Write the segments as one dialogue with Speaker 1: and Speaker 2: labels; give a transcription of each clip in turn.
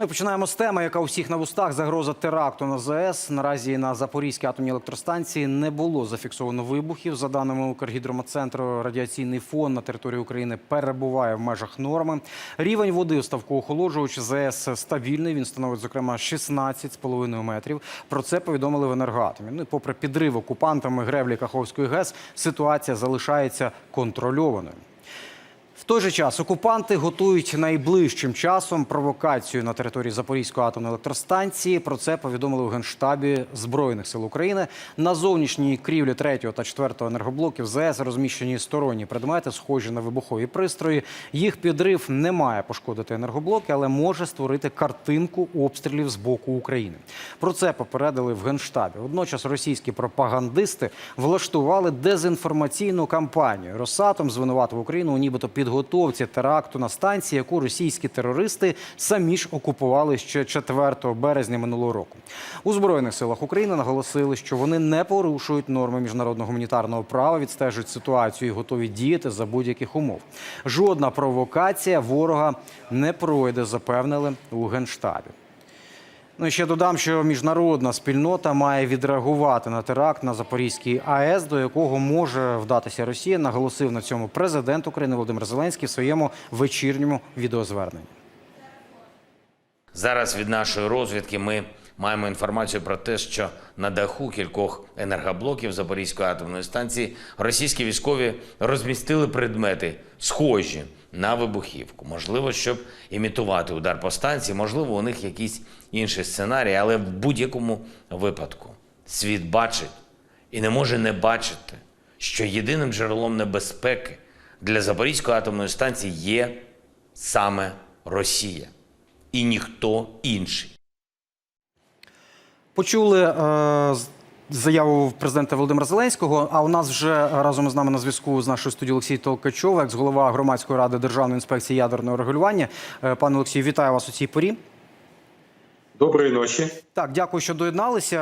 Speaker 1: Ми починаємо з теми, яка у всіх на вустах загроза теракту на ЗАЕС. Наразі на Запорізькій атомній електростанції не було зафіксовано вибухів. За даними Укргідрометцентру, радіаційний фон на території України перебуває в межах норми. Рівень води у ставку охолоджувачі ЗАЕС стабільний. Він становить зокрема 16,5 метрів. Про це повідомили в енергоатомі. Ну попри підрив окупантами греблі Каховської ГЕС, ситуація залишається контрольованою. В той же час окупанти готують найближчим часом провокацію на території Запорізької атомної електростанції. Про це повідомили у генштабі збройних сил України. На зовнішній крівлі 3 та 4 енергоблоків ЗС розміщені сторонні предмети, схожі на вибухові пристрої. Їх підрив не має пошкодити енергоблоки, але може створити картинку обстрілів з боку України. Про це попередили в генштабі. Водночас російські пропагандисти влаштували дезінформаційну кампанію. Росатом звинуватив Україну у нібито підготовці теракту на станції, яку російські терористи самі ж окупували ще 4 березня минулого року. У збройних силах України наголосили, що вони не порушують норми міжнародного гуманітарного права, відстежують ситуацію і готові діяти за будь-яких умов. Жодна провокація ворога не пройде, запевнили у генштабі. Ну і ще додам, що міжнародна спільнота має відреагувати на теракт на Запорізькій АЕС, до якого може вдатися Росія, наголосив на цьому президент України Володимир Зеленський в своєму вечірньому відеозверненні.
Speaker 2: Зараз від нашої розвідки ми маємо інформацію про те, що на даху кількох енергоблоків Запорізької атомної станції російські військові розмістили предмети, схожі на вибухівку. Можливо, щоб імітувати удар по станції, можливо, у них якісь інші сценарії, але в будь-якому випадку світ бачить і не може не бачити, що єдиним джерелом небезпеки для Запорізької атомної станції є саме Росія і ніхто інший.
Speaker 1: Почули е, з- заяву президента Володимира Зеленського. А у нас вже разом з нами на зв'язку з нашою студією Олексій Толкачов, екс-голова громадської ради Державної інспекції ядерного регулювання. Е, Пане Олексію, вітаю вас у цій порі.
Speaker 3: Доброї ночі.
Speaker 1: Так, дякую, що доєдналися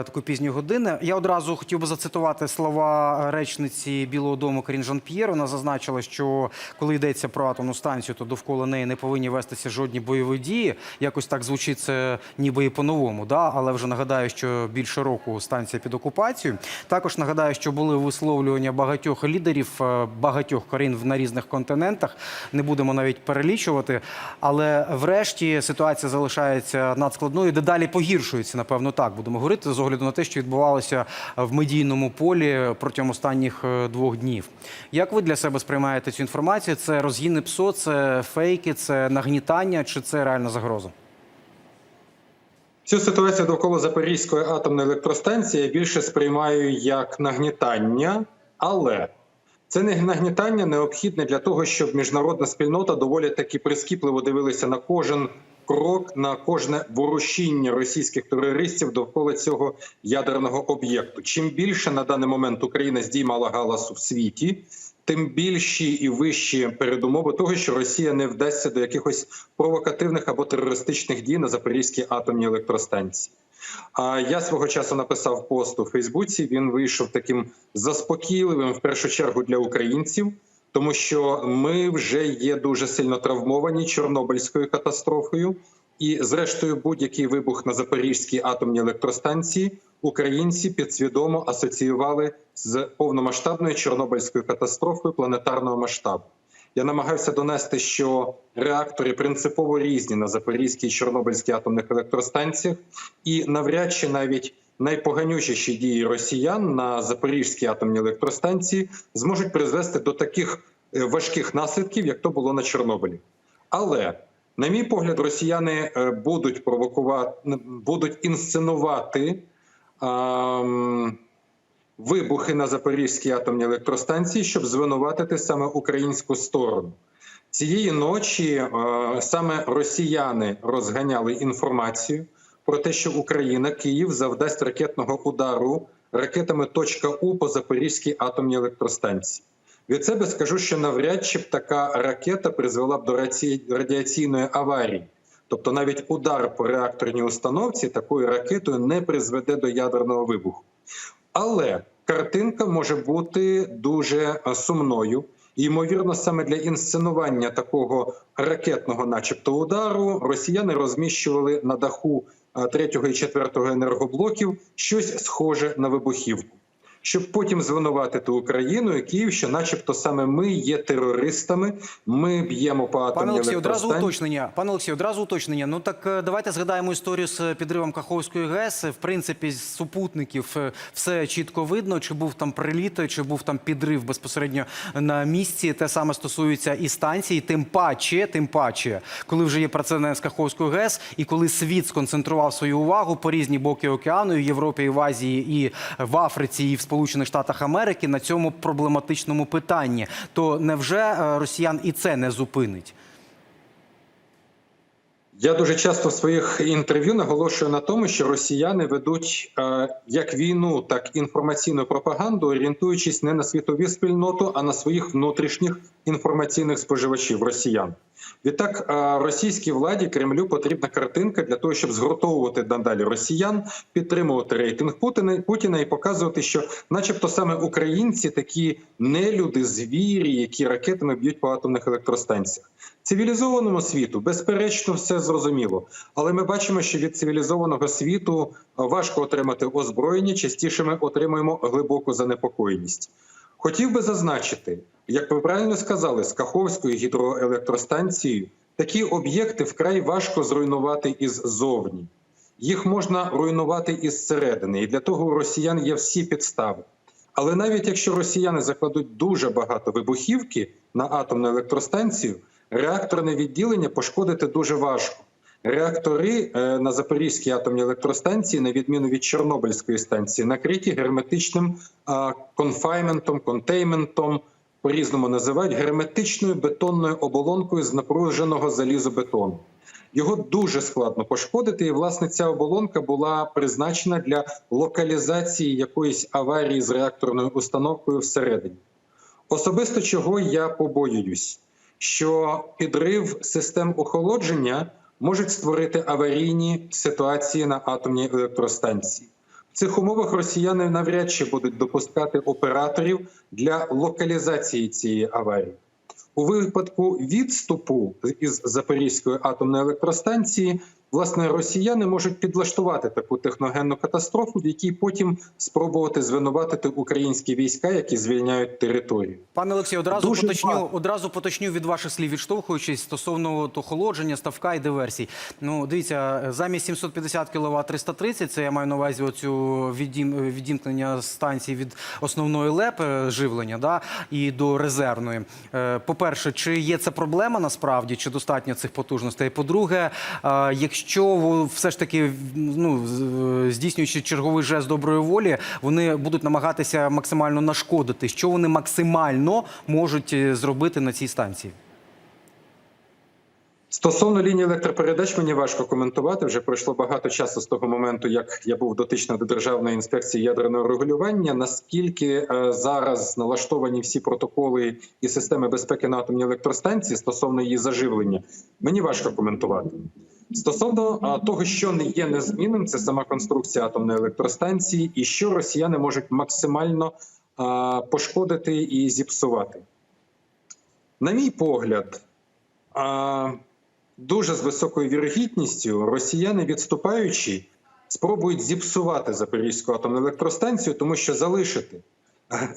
Speaker 1: е, такої пізньої години. Я одразу хотів би зацитувати слова речниці Білого Дому Карін Жан П'єр. Вона зазначила, що коли йдеться про атомну станцію, то довкола неї не повинні вестися жодні бойові дії. Якось так звучить це ніби і по-новому. Да? Але вже нагадаю, що більше року станція під окупацією. Також нагадаю, що були висловлювання багатьох лідерів, е, багатьох країн на різних континентах. Не будемо навіть перелічувати. Але врешті ситуація залишається надскладною. Дедалі погіршується, напевно, так будемо говорити з огляду на те, що відбувалося в медійному полі протягом останніх е, двох днів. Як ви для себе сприймаєте цю інформацію? Це розгінне ПСО, це фейки, це нагнітання, чи це реальна загроза?
Speaker 3: Цю ситуацію довкола Запорізької атомної електростанції я більше сприймаю як нагнітання, але це не нагнітання необхідне для того, щоб міжнародна спільнота доволі таки прискіпливо дивилася на кожен крок, на кожне ворушіння російських терористів довкола цього ядерного об'єкту. Чим більше на даний момент Україна здіймала галасу в світі, тим більші і вищі передумови того, що Росія не вдасться до якихось провокативних або терористичних дій на Запорізькій атомній електростанції. А я свого часу написав пост у Фейсбуці. Він вийшов таким заспокійливим в першу чергу для українців, тому що ми вже є дуже сильно травмовані Чорнобильською катастрофою. І, зрештою, будь-який вибух на Запорізькій атомній електростанції українці підсвідомо асоціювали з повномасштабною Чорнобильською катастрофою планетарного масштабу. Я намагався донести, що реактори принципово різні на Запорізькій і Чорнобильській атомних електростанціях, і навряд чи навіть найпоганючіші дії росіян на Запорізькій атомній електростанції зможуть призвести до таких е, важких наслідків, як то було на Чорнобилі. Але на мій погляд, росіяни е, будуть провокувати, будуть інсценувати ем, вибухи на Запорізькій атомній електростанції, щоб звинуватити саме українську сторону. Цієї ночі е, саме росіяни розганяли інформацію про те, що Україна Київ завдасть ракетного удару ракетами «Точка У по Запорізькій атомній електростанції. Від себе скажу, що навряд чи б така ракета призвела б до радіаційної аварії. Тобто навіть удар по реакторній установці такою ракетою не призведе до ядерного вибуху. Але картинка може бути дуже сумною, І, ймовірно, саме для інсценування такого ракетного, начебто, удару, росіяни розміщували на даху третього і четвертого енергоблоків щось схоже на вибухівку, щоб потім звинуватити Україну і Київ, що, начебто, саме ми є терористами, ми б'ємо по атомній
Speaker 1: Пане Олексію, одразу уточнення. Пане Олексію, одразу уточнення. Ну так е, давайте згадаємо історію з підривом Каховської ГЕС. В принципі, з супутників е, все чітко видно, чи був там приліт, чи був там підрив безпосередньо на місці. Те саме стосується і станції. Тим паче, тим паче, коли вже є прецедент з Каховською ГЕС, і коли світ сконцентрував свою увагу по різні боки океану, і в Європі, і в Азії, і в Африці, і в Сполучених Штатах Америки на цьому проблематичному питанні, то невже е, росіян і це не зупинить?
Speaker 3: Я дуже часто в своїх інтерв'ю наголошую на тому, що росіяни ведуть е, як війну, так і інформаційну пропаганду, орієнтуючись не на світову спільноту, а на своїх внутрішніх інформаційних споживачів росіян. Відтак, російській владі Кремлю потрібна картинка для того, щоб згуртовувати надалі росіян, підтримувати рейтинг Путіна і показувати, що, начебто, саме українці такі нелюди, звірі, які ракетами б'ють по атомних електростанціях. Цивілізованому світу, безперечно, все зрозуміло. Але ми бачимо, що від цивілізованого світу важко отримати озброєння. Частіше ми отримуємо глибоку занепокоєність. Хотів би зазначити, як ви правильно сказали, з Каховською гідроелектростанцією такі об'єкти вкрай важко зруйнувати іззовні. Їх можна руйнувати із середини, і для того у росіян є всі підстави. Але навіть якщо росіяни закладуть дуже багато вибухівки на атомну електростанцію, реакторне відділення пошкодити дуже важко. Реактори е, на Запорізькій атомній електростанції, на відміну від Чорнобильської станції, накриті герметичним конфайментом, контейментом, по-різному називають герметичною бетонною оболонкою з напруженого залізобетону. Його дуже складно пошкодити, і власне ця оболонка була призначена для локалізації якоїсь аварії з реакторною установкою всередині. Особисто чого я побоююсь, що підрив систем охолодження можуть створити аварійні ситуації на атомній електростанції. В цих умовах росіяни навряд чи будуть допускати операторів для локалізації цієї аварії. У випадку відступу із Запорізької атомної електростанції, власне, росіяни можуть підлаштувати таку техногенну катастрофу, в якій потім спробувати звинуватити українські війська, які звільняють територію.
Speaker 1: Пане Олексію, одразу
Speaker 3: Дуже
Speaker 1: поточню,
Speaker 3: багато.
Speaker 1: одразу поточню від ваших слів, відштовхуючись стосовно охолодження, ставка і диверсій. Ну, дивіться, замість 750 кВт 330, це я маю на увазі оцю відім, відімкнення станції від основної ЛЕП е, живлення да, і до резервної. Е, По-перше, чи є це проблема насправді, чи достатньо цих потужностей? По-друге, е, якщо ви все ж таки ну, е, здійснюючи черговий жест доброї волі, вони будуть намагатися максимально нашкодити. Що вони максимально можуть е, зробити на цій станції?
Speaker 3: Стосовно лінії електропередач, мені важко коментувати. Вже пройшло багато часу з того моменту, як я був дотичний до Державної інспекції ядерного регулювання. Наскільки е, зараз налаштовані всі протоколи і системи безпеки на атомній електростанції стосовно її заживлення, мені важко коментувати. Стосовно а, того, що не є незмінним, це сама конструкція атомної електростанції, і що росіяни можуть максимально а, пошкодити і зіпсувати. На мій погляд, дуже з високою вірогідністю росіяни, відступаючи, спробують зіпсувати Запорізьку атомну електростанцію, тому що залишити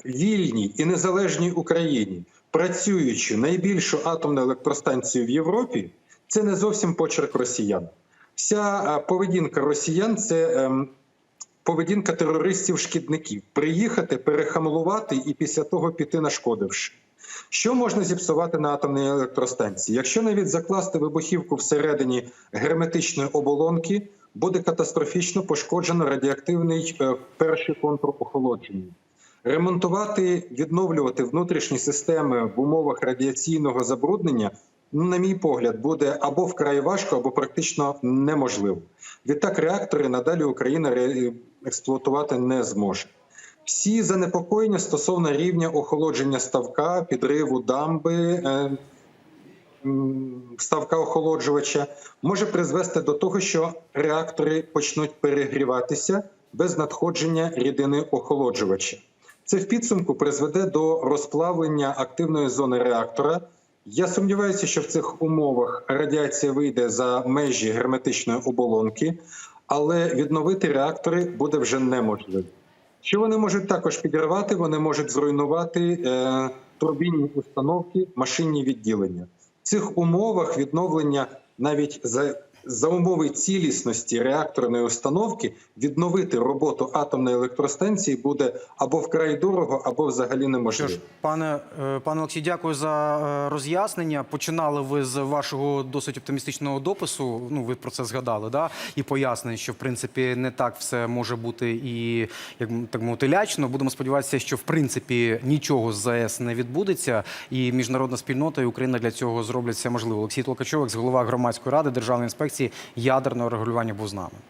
Speaker 3: вільній і незалежній Україні працюючу найбільшу атомну електростанцію в Європі, це не зовсім почерк росіян. Вся е, поведінка росіян це ем, поведінка терористів-шкідників приїхати, перехамлувати і після того піти нашкодивши. Що можна зіпсувати на атомній електростанції? Якщо навіть закласти вибухівку всередині герметичної оболонки, буде катастрофічно пошкоджено радіоактивний е, перший контур охолодження. Ремонтувати, відновлювати внутрішні системи в умовах радіаційного забруднення, ну, на мій погляд, буде або вкрай важко, або практично неможливо. Відтак, реактори надалі Україна експлуатувати не зможе. Всі занепокоєння стосовно рівня охолодження ставка, підриву дамби, е, ставка охолоджувача може призвести до того, що реактори почнуть перегріватися без надходження рідини охолоджувача. Це в підсумку призведе до розплавлення активної зони реактора. Я сумніваюся, що в цих умовах радіація вийде за межі герметичної оболонки, але відновити реактори буде вже неможливо. Що вони можуть також підірвати? Вони можуть зруйнувати е, турбінні установки, машинні відділення. В цих умовах відновлення навіть за, за умови цілісності реакторної установки відновити роботу атомної електростанції буде або вкрай дорого, або взагалі
Speaker 1: Що
Speaker 3: неможливо.
Speaker 1: ж, пане, е, пане Олексій, дякую за е, роз'яснення. Починали ви з вашого досить оптимістичного допису. Ну, ви про це згадали, да? і пояснень, що в принципі не так все може бути і як так мовити лячно. Будемо сподіватися, що в принципі нічого з ЗАЕС не відбудеться, і міжнародна спільнота і Україна для цього зроблять все можливе. Олексій Толкачов, голова громадської ради Державної інспекції ядерного регулювання, був з нами.